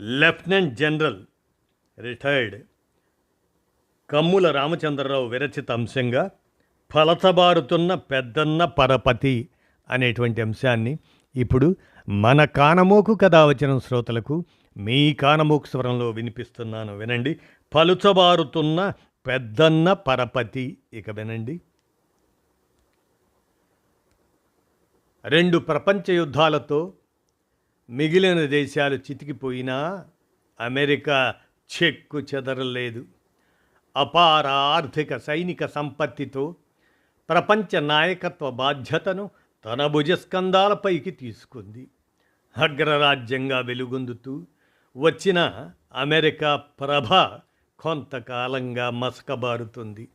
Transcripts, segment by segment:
lieutenant general retired Kammula Ramachandra Rao విరచిత అంశంగా ఫలతబారుతున్న పెద్దన్న పరపతి అనేటువంటి అంశాన్ని ఇప్పుడు మన కానమోకు కథ వచ్చిన శ్రోతలకు మీ కానమోకు స్వరంలో వినిపిస్తున్నాను వినండి. పలుచబారుతున్న పెద్దన్న పరపతి ఇక వినండి. రెండు ప్రపంచ యుద్ధాలతో మిగిలిన దేశాలు చితికిపోయినా అమెరికా చెక్కు చెదరలేదు. అపార ఆర్థిక సైనిక సంపత్తితో ప్రపంచ నాయకత్వ బాధ్యతను తన భుజస్కంధాలపైకి తీసుకుంది. అగ్రరాజ్యంగా వెలుగొందుతూ వచ్చిన అమెరికా ప్రభ కొంతకాలంగా మసకబారుతుంది.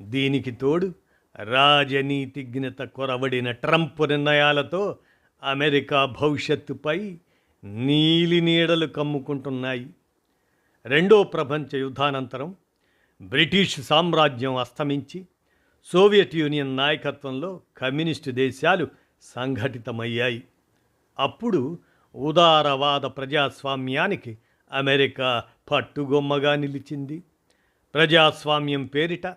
దీనికి తోడు రాజనీతిజ్ఞత కొరవడిన ట్రంప్ నిర్ణయాలతో అమెరికా భవిష్యత్తుపై నీలి నీడలు కమ్ముకుంటున్నాయి. రెండో ప్రపంచ యుద్ధానంతరం బ్రిటిష్ సామ్రాజ్యం అస్తమించి సోవియట్ యూనియన్ నాయకత్వంలో కమ్యూనిస్టు దేశాలు సంఘటితమయ్యాయి. అప్పుడు ఉదారవాద ప్రజాస్వామ్యానికి అమెరికా పట్టుగొమ్మగా నిలిచింది. ప్రజాస్వామ్యం పేరిట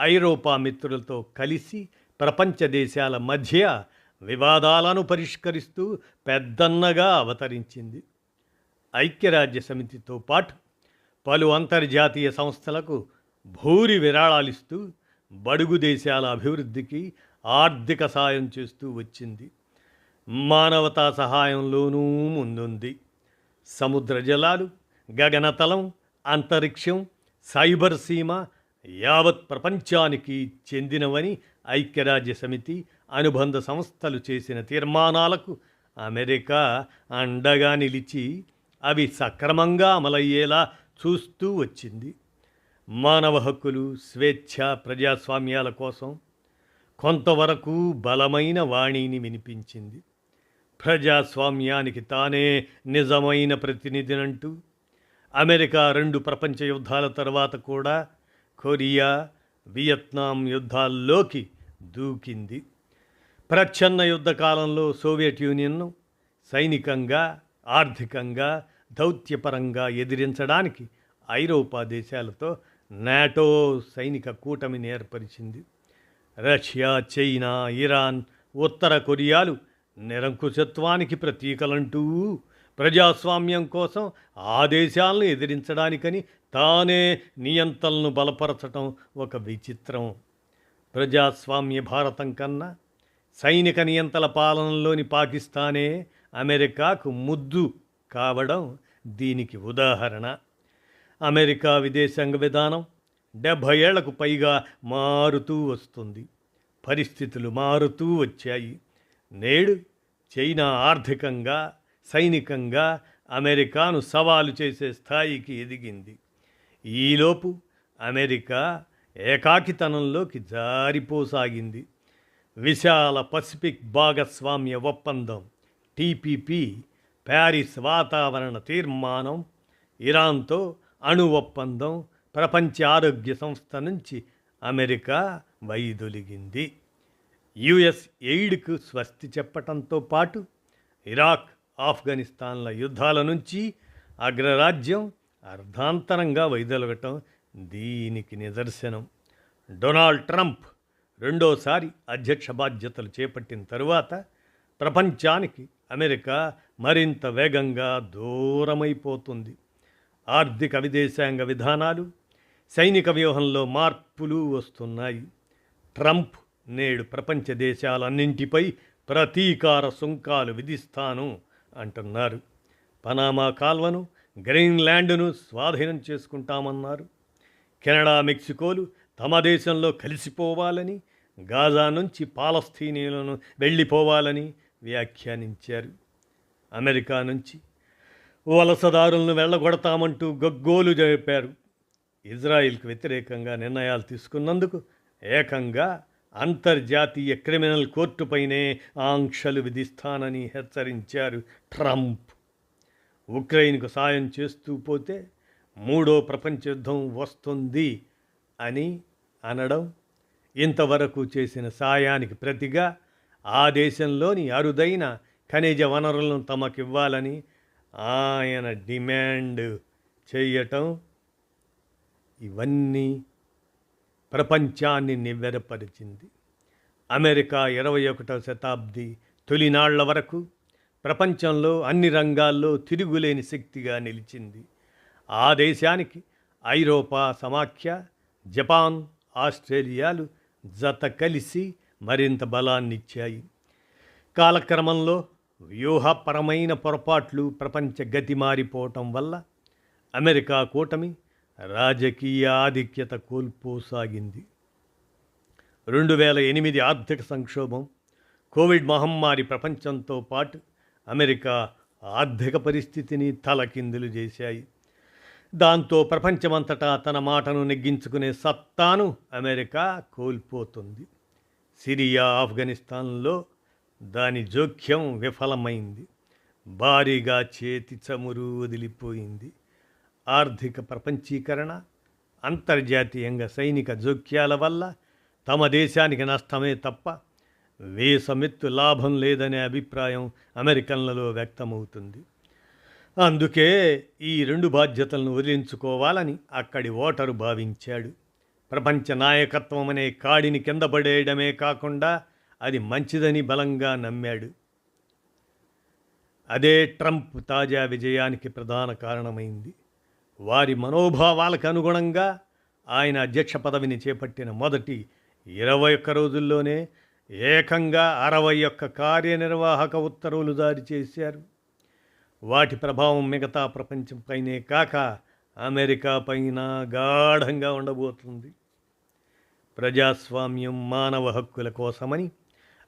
ఐరోపా మిత్రులతో కలిసి ప్రపంచ దేశాల మధ్య వివాదాలను పరిష్కరిస్తూ పెద్దన్నగా అవతరించింది. ఐక్యరాజ్య సమితితో పాటు పలు అంతర్జాతీయ సంస్థలకు భూరి విరాళాలిస్తూ బడుగు దేశాల అభివృద్ధికి ఆర్థిక సాయం చేస్తూ వచ్చింది. మానవతా సహాయంలోనూ ముందుంది. సముద్ర జలాలు గగనతలం అంతరిక్షం సైబర్ సీమ యావత్ ప్రపంచానికి చెందినవని ఐక్యరాజ్య సమితి అనుబంధ సంస్థలు చేసిన తీర్మానాలకు అమెరికా అండగా నిలిచి అవి సక్రమంగా అమలయ్యేలా చూస్తూ వచ్చింది. మానవ హక్కులు స్వేచ్ఛ ప్రజాస్వామ్యాల కోసం కొంతవరకు బలమైన వాణిని వినిపించింది. ప్రజాస్వామ్యానికి తానే నిజమైన ప్రతినిధినంటూ అమెరికా రెండు ప్రపంచ యుద్ధాల తర్వాత కూడా కొరియా వియత్నాం యుద్ధాల్లోకి దూకింది. ప్రచ్ఛన్న యుద్ధ కాలంలో సోవియట్ యూనియన్ను సైనికంగా ఆర్థికంగా దౌత్యపరంగా ఎదిరించడానికి ఐరోపా దేశాలతో నాటో సైనిక కూటమిని ఏర్పరిచింది. రష్యా చైనా ఇరాన్ ఉత్తర కొరియాలు నిరంకుశత్వానికి ప్రతీకలంటూ ప్రజాస్వామ్యం కోసం ఆ దేశాలను ఎదిరించడానికని తానే నియంత్రణను బలపరచటం ఒక విచిత్రం. ప్రజాస్వామ్య భారతం కన్నా సైనిక నియంత్రణ పాలనలోని పాకిస్తానే అమెరికాకు ముద్దు కావడం దీనికి ఉదాహరణ. అమెరికా విదేశాంగ విధానం డెబ్భై ఏళ్ళకు పైగా మారుతూ వస్తుంది. పరిస్థితులు మారుతూ వచ్చాయి. నేడు చైనా ఆర్థికంగా సైనికంగా అమెరికాను సవాలు చేసే స్థాయికి ఎదిగింది. ఈలోపు అమెరికా ఏకాకితనంలోకి జారిపోసాగింది. విశాల పసిఫిక్ భాగస్వామ్య ఒప్పందం టీపీపీ ప్యారిస్ వాతావరణ తీర్మానం ఇరాన్తో అణు ఒప్పందం ప్రపంచ ఆరోగ్య సంస్థ నుంచి అమెరికా వైదొలిగింది. యుఎస్ ఎయిడ్కు స్వస్తి చెప్పటంతో పాటు ఇరాక్ ఆఫ్ఘనిస్తాన్ల యుద్ధాల నుంచి అగ్రరాజ్యం అర్ధాంతరంగా వైదొలగటం దీనికి నిదర్శనం. డొనాల్డ్ ట్రంప్ రెండోసారి అధ్యక్ష బాధ్యతలు చేపట్టిన తరువాత ప్రపంచానికి అమెరికా మరింత వేగంగా దూరమైపోతుంది. ఆర్థిక విదేశాంగ విధానాలు సైనిక వ్యూహంలో మార్పులు వస్తున్నాయి. ట్రంప్ నేడు ప్రపంచ దేశాలన్నింటిపై ప్రతీకార సుంకాలు విధిస్తాను అంటున్నారు. పనామా కాల్వను గ్రీన్లాండ్ను స్వాధీనం చేసుకుంటామన్నారు. కెనడా మెక్సికోలు తమ దేశంలో కలిసిపోవాలని గాజా నుంచి పాలస్తీనీలను వెళ్ళిపోవాలని వ్యాఖ్యానించారు. అమెరికా నుంచి వలసదారులను వెళ్ళగొడతామంటూ గగ్గోలు చెప్పారు ఇజ్రాయిల్కు వ్యతిరేకంగా నిర్ణయాలు తీసుకున్నందుకు ఏకంగా అంతర్జాతీయ క్రిమినల్ కోర్టుపైనే ఆంక్షలు విధిస్తానని హెచ్చరించారు ట్రంప్. ఉక్రెయిన్కు సాయం చేస్తూ పోతే మూడో ప్రపంచ యుద్ధం వస్తుంది అని అనడం ఇంతవరకు చేసిన సాయానికి ప్రతిగా ఆ దేశంలోని అరుదైన ఖనిజ వనరులను తమకివ్వాలని ఆయన డిమాండ్ చేయటం ఇవన్నీ ప్రపంచాన్ని నివ్వెరపరిచింది. అమెరికా ఇరవై ఒకటవ శతాబ్ది తొలినాళ్ళ వరకు ప్రపంచంలో అన్ని రంగాల్లో తిరుగులేని శక్తిగా నిలిచింది. ఆ దేశానికి ఐరోపా సమాఖ్య జపాన్ ఆస్ట్రేలియాలు జత కలిసి మరింత బలాన్నిచ్చాయి. కాలక్రమంలో వ్యూహపరమైన పొరపాట్లు ప్రపంచ గతి మారిపోవటం వల్ల అమెరికా కూటమి రాజకీయ ఆధిక్యత కోల్పోసాగింది. రెండు వేల ఎనిమిది ఆర్థిక సంక్షోభం కోవిడ్ మహమ్మారి ప్రపంచంతో పాటు అమెరికా ఆర్థిక పరిస్థితిని తలకిందులు చేశాయి. దాంతో ప్రపంచమంతటా తన మాటను నెగ్గించుకునే సత్తాను అమెరికా కోల్పోతుంది. సిరియా ఆఫ్ఘనిస్తాన్లో దాని జోక్యం విఫలమైంది. భారీగా చేతి చమురు వదిలిపోయింది. ఆర్థిక ప్రపంచీకరణ అంతర్జాతీయంగా సైనిక జోక్యాల వల్ల తమ దేశానికి నష్టమే తప్ప వేసమెత్తు లాభం లేదనే అభిప్రాయం అమెరికన్లలో వ్యక్తమవుతుంది. అందుకే ఈ రెండు బాధ్యతలను వదిలించుకోవాలని అక్కడి ఓటరు భావించాడు. ప్రపంచ నాయకత్వం అనే కాడిని కింద పడేయడమే కాకుండా అది మంచిదని బలంగా నమ్మాడు. అదే ట్రంప్ తాజా విజయానికి ప్రధాన కారణమైంది. వారి మనోభావాలకు అనుగుణంగా ఆయన అధ్యక్ష పదవిని చేపట్టిన మొదటి ఇరవై ఒక్క రోజుల్లోనే ఏకంగా అరవై ఒక్క కార్యనిర్వాహక ఉత్తర్వులు జారీ చేశారు. వాటి ప్రభావం మిగతా ప్రపంచంపైనే కాక అమెరికా పైన గాఢంగా ఉండబోతుంది. ప్రజాస్వామ్యం మానవ హక్కుల కోసమని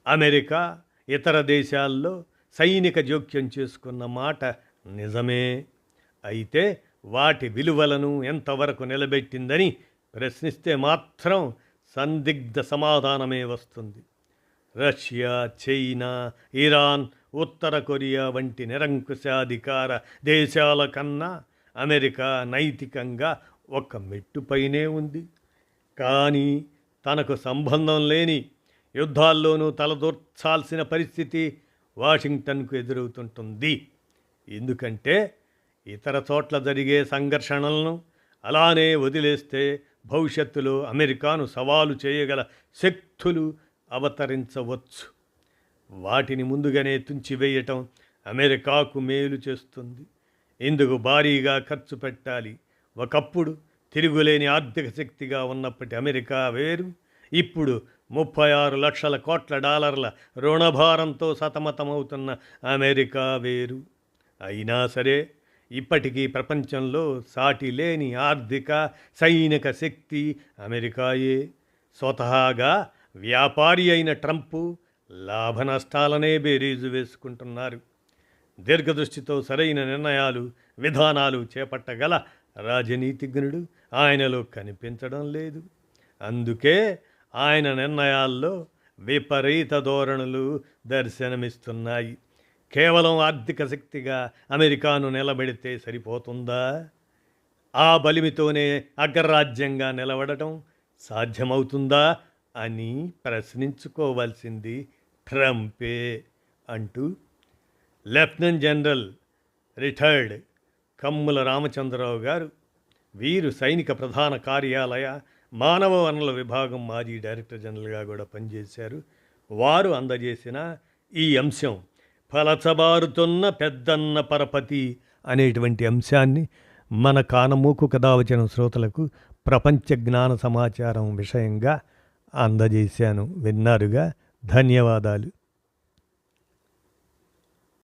అమెరికా ఇతర దేశాల్లో సైనిక జోక్యం చేసుకున్న మాట నిజమే. అయితే వాటి విలువలను ఎంతవరకు నిలబెట్టిందని ప్రశ్నిస్తే మాత్రం సందిగ్ధ సమాధానమే వస్తుంది. రష్యా చైనా ఇరాన్ ఉత్తర కొరియా వంటి నిరంకుశాధికార దేశాల కన్నా అమెరికా నైతికంగా ఒక మెట్టుపైనే ఉంది. కానీ తనకు సంబంధం లేని యుద్ధాల్లోనూ తలదూర్చాల్సిన పరిస్థితి వాషింగ్టన్కు ఎదురవుతుంటుంది. ఎందుకంటే ఇతర చోట్ల జరిగే సంఘర్షణలను అలానే వదిలేస్తే భవిష్యత్తులో అమెరికాను సవాలు చేయగల శక్తులు అవతరించవచ్చు. వాటిని ముందుగానే తుంచివేయటం అమెరికాకు మేలు చేస్తుంది. ఇందుకు భారీగా ఖర్చు పెట్టాలి. ఒకప్పుడు తిరుగులేని ఆర్థిక శక్తిగా ఉన్నప్పటి అమెరికా వేరు. ఇప్పుడు ముప్పై ఆరు లక్షల కోట్ల డాలర్ల రుణభారంతో సతమతమవుతున్న అమెరికా వేరు. అయినా సరే ఇప్పటికీ ప్రపంచంలో సాటి లేని ఆర్థిక సైనిక శక్తి అమెరికాయే. స్వతహాగా వ్యాపారి అయిన ట్రంపు లాభ నష్టాలనే బేరీజు వేసుకుంటున్నారు. దీర్ఘదృష్టితో సరైన నిర్ణయాలు విధానాలు చేపట్టగల రాజనీతిజ్ఞుడు ఆయనలో కనిపించడం లేదు. అందుకే ఆయన నిర్ణయాల్లో విపరీత ధోరణులు దర్శనమిస్తున్నాయి. కేవలం ఆర్థిక శక్తిగా అమెరికాను నిలబెడితే సరిపోతుందా? ఆ బలిమితోనే అగ్రరాజ్యంగా నిలబడటం సాధ్యమవుతుందా అని ప్రశ్నించుకోవాల్సింది ట్రంపే అంటూ lieutenant general retired Kammula Ramachandra Rao గారు వీరు సైనిక ప్రధాన కార్యాలయ మానవ వనరుల విభాగం మాజీ డైరెక్టర్ జనరల్గా కూడా పనిచేశారు. వారు అందజేసిన ఈ అంశం ఫలచబారుతున్న పెద్దన్న పరపతి అనేటువంటి అంశాన్ని మన కానమూకు కథావచన వచ్చిన శ్రోతలకు ప్రపంచ జ్ఞాన సమాచారం విషయంగా అందజేశాను. విన్నారుగా? ధన్యవాదాలు.